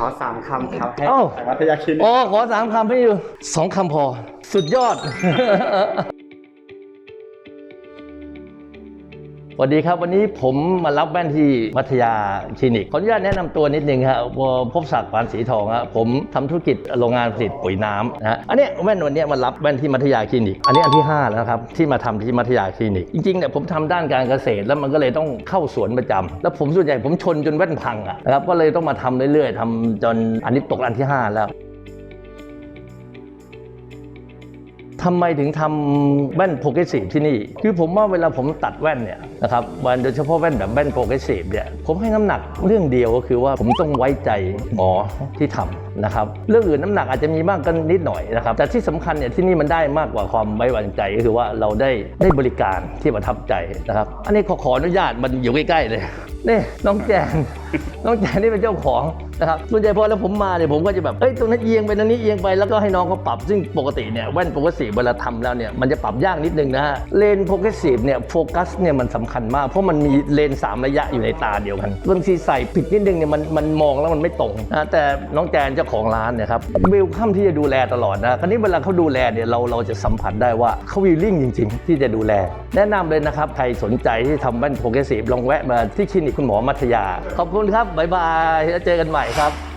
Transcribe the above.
ขอสามคำครับให้เอ้าสายวัทยาคลินิกโอ้ขอสามคำให้อยู่สองคำพอ สุดยอด วัสดีครับ วันนี้ผมมารับแว่นที่พัทยาคลินิก ขออนุญาตแนะนำตัวนิดนึงครับพบศักดิ์ปานสีทองครับผมทำธุรกิจโรงงานผลิตปุ๋ยน้ำนะฮะอันนี้แว่นวันนี้มารับแว่นที่มัธยาคลินิก อันนี้อันที่ห้าแล้วนะครับที่มาทำที่มัธยาคลินิก จริงๆเนี่ยผมทำด้านการเกษตรแล้วมันก็เลยต้องเข้าสวนประจำแล้วผมส่วนใหญ่ผมชนจนแว่นพังอะนะครับก็เลยต้องมาทำเรื่อยๆทำจนอันนี้ตกอันที่ห้าแล้ว ทำไมถึงทำแว่นโปรเกรสซีฟที่นี่ คือผมว่าเวลาผมตัดแว่นเนี่ยนะครับวันโดยเฉพาะแว่นแบบแว่นโปรเกรสซีฟเนี่ยผมให้น้ำหนักเรื่องเดียวก็คือว่าผมต้องไว้ใจหมอที่ทำนะครับเรื่องอื่นน้ำหนักอาจจะมีมากกันนิดหน่อยนะครับแต่ที่สำคัญเนี่ยที่นี่มันได้มากกว่าความไว้วางใจก็คือว่าเราได้ได้บริการที่ประทับใจนะครับ อันนี้ขอขออนุญาตมันอยู่ใกล้ๆเลยนี่น้องแจนน้องแจนนี่เป็นเจ้าของนะครับส่วนใหญ่พอแล้วผมมาเนี่ยผมก็จะแบบเอ้ยตรงนั้นเอียงไปตรงนี้เอียงไปแล้วก็ให้น้องเขาปรับซึ่งปกติเนี่ยแว่นโปรเกรสซีเวลาทำแล้วเนี่ยมันจะปรับยากนิดนึงนะฮะเลนโปรเกรสซีฟเนี่ยโฟกัสเนี่ยมันสำคัญมาก เพราะมันมีเลนสามระยะอยู่ในตาเดียวกันบางทีใส่ผิดนิดนึงเนี่ยมันมันมองแล้วมันไม่ตรงนะแต่น้องแจนเจ้าของร้านเนี่ยครับเวลคัมที่จะดูแลตลอดนะคราวนี้เวลาเขาดูแลเนี่ยเราเราจะสัมผัสได้ว่าเขาวิลลิ่งจริง ๆ ที่จะดูแล แนะนำเลยนะครับใครสนใจที่ทำแว่นโปรเกรสซีฟลองแวะมาที่คลินิกคุณหมอมัธยา ขอบคุณครับบ๊ายบายแล้วเจอกันใหม่ครับ